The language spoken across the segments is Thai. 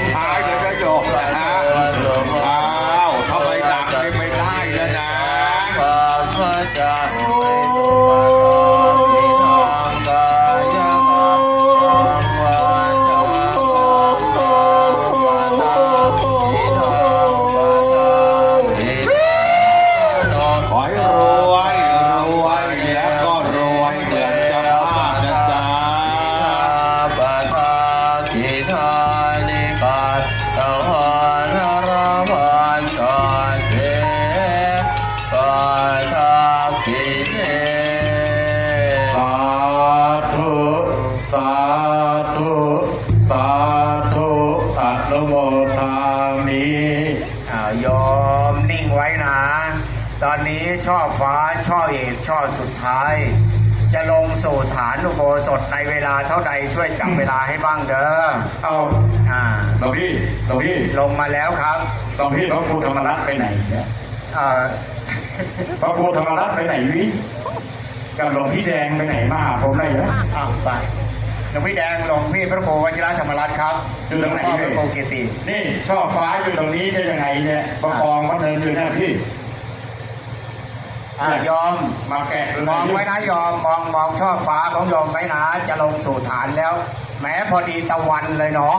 มท้ายเลยนะโยมนะฮะอ้าวทำไมดักไม่ได้นะนะ ตอนนี้ช่อฟ้าช่อเอกช่อสุดท้าย จะลงสู่ฐานอุโบสถในเวลาเท่าใดช่วยจับเวลาให้บ้างเด้อเอาอ่าหลวงพี่หลวงพี่ลงมาแล้วครับหลวงพี่พระครูธรรมรัตน์ไปไหนเนี่ยเอ่อพระครูธรรมรัตน์ไปไหนวิกับหลวงพี่แดงไปไหนมาหาผมได้เหรออ้าวไปหลวงพี่แดงหลวงพี่พระครูวชิรธรรมรัตน์ครับอยู่ตรงไหนพ่อเอ่พยระครูเกตินี่ช่อฟ้าอยู่ตรงนี้ได้ยังไงเนี่ยประคองมาเดินอยู่หน้าพี่ อ่ายอม มาแกะดูหมน่อยงดิไว้นะยอมมองมองช่อฟ้าของยอมไว้นะจะลงสู่ฐานแล้วแม้พอดีตะวันเลยเนาะ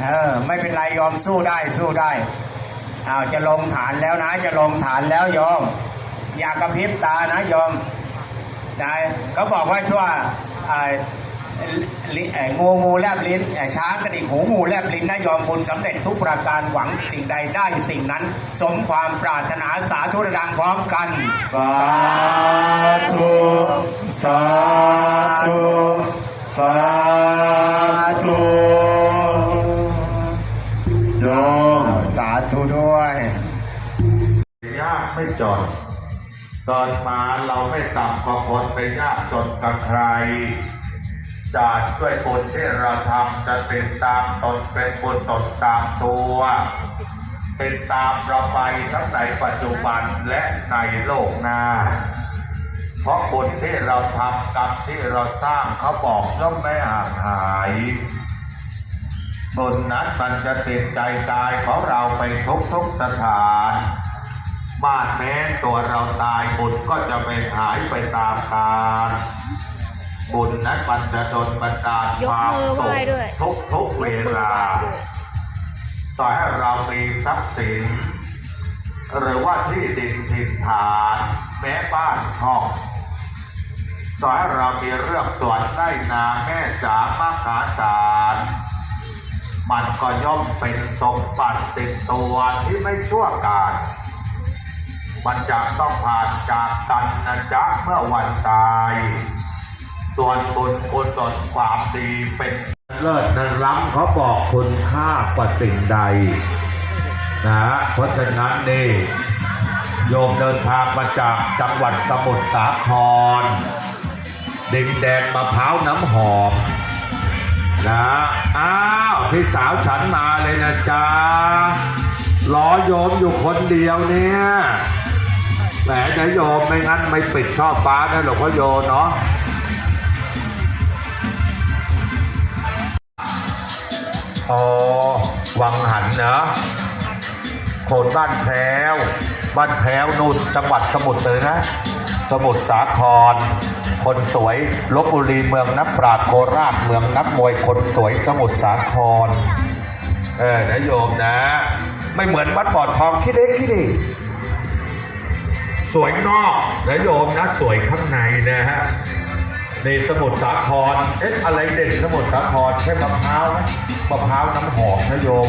เออ ไม่เป็นไรยอมสู้ได้สู้ได้อ้าวจะลงฐานแล้วนะ จะลงฐานแล้วยอม อย่ากระพริบตานะยอมได้เขาบอกว่าชั่วเอ่อลิเอ่อ งูงูแลบลิ้นเอ่อช้างกระดิกหูงูแลบลิ้นนะยอมบุญสำเร็จทุกประการหวังสิ่งใดได้สิ่งนั้น สมความปรารถนาสาธุดังพร้อมกัน สาธุ สาธุ สาธุโยมสาธุด้วยยากไม่จนเกิดมาเราไม่ต่ำกว่าคนไปยากจนกับใคร จากด้วยบุญที่เราทำจะเป็นตามตนเป็นบุญตนตามตัว เป็นตามเราไปทั้งในปัจจุบันและในโลกหน้า เพราะบุญที่เราทำกับที่เราสร้างเขาบอกย่อมไม่ห่างหายบุญนั้นมันจะติดใจกายของเราไปทุกทุกสถานบ้านแม้ตัวเราตายบุญก็จะไปหายไปตามกาล บุญนั้นมันจะนบันดาลความสุขทุกทุกเวลา ต่อให้เรามีทรัพย์สิน หรือว่าที่ดินถิ่นฐานแม้บ้านห้องต่อให้เรามีเรื่องสวนไร่นาแม่จ๋ามหาศาลมันก็ย่อมเป็นสมบัติติดตัวที่ไม่ชั่วกาลมันจะต้องผ่านจากกันนะจ๊ะเมื่อวันตาย ส่วนบุญกุศลความดีเป็นเลิศนั้นล้ำเขาบอกคุณค่ากว่าสิ่งใดนะเพราะฉะนั้นนี่โยมเดินทางมาจากจังหวัดสมุทรสาครดินแดนมะพร้าวน้ำหอมนะอ้าวพี่สาวฉันมาเลยนะจ๊ะรอโยมอยู่คนเดียวเนี่ยแหมนะโยมไม่งั้นไม่ปิดช่อฟ้านะหลวงพ่อโยเนาะ อ๋อ วังหันเนอะโคนบ้านแพรวบ้านแพรวนู่นจังหวัดสมุทรเลยนะ สมุทรสาคร คนสวยลบบุรีเมืองนักปราชญ์โคราชเมืองนักมวยคนสวยสมุทรสาคร เออนะโยมนะ ไม่เหมือนวัดปอดทองคิดเด็กคิดดีสวยนอกนะโยมนะสวยข้างในนะฮะ นสมุทรสาครเอ๊ะอะไรเด่นสมุทรสาครใช่มะพร้าวไหมมะพร้าวน้ำหอมนะโยม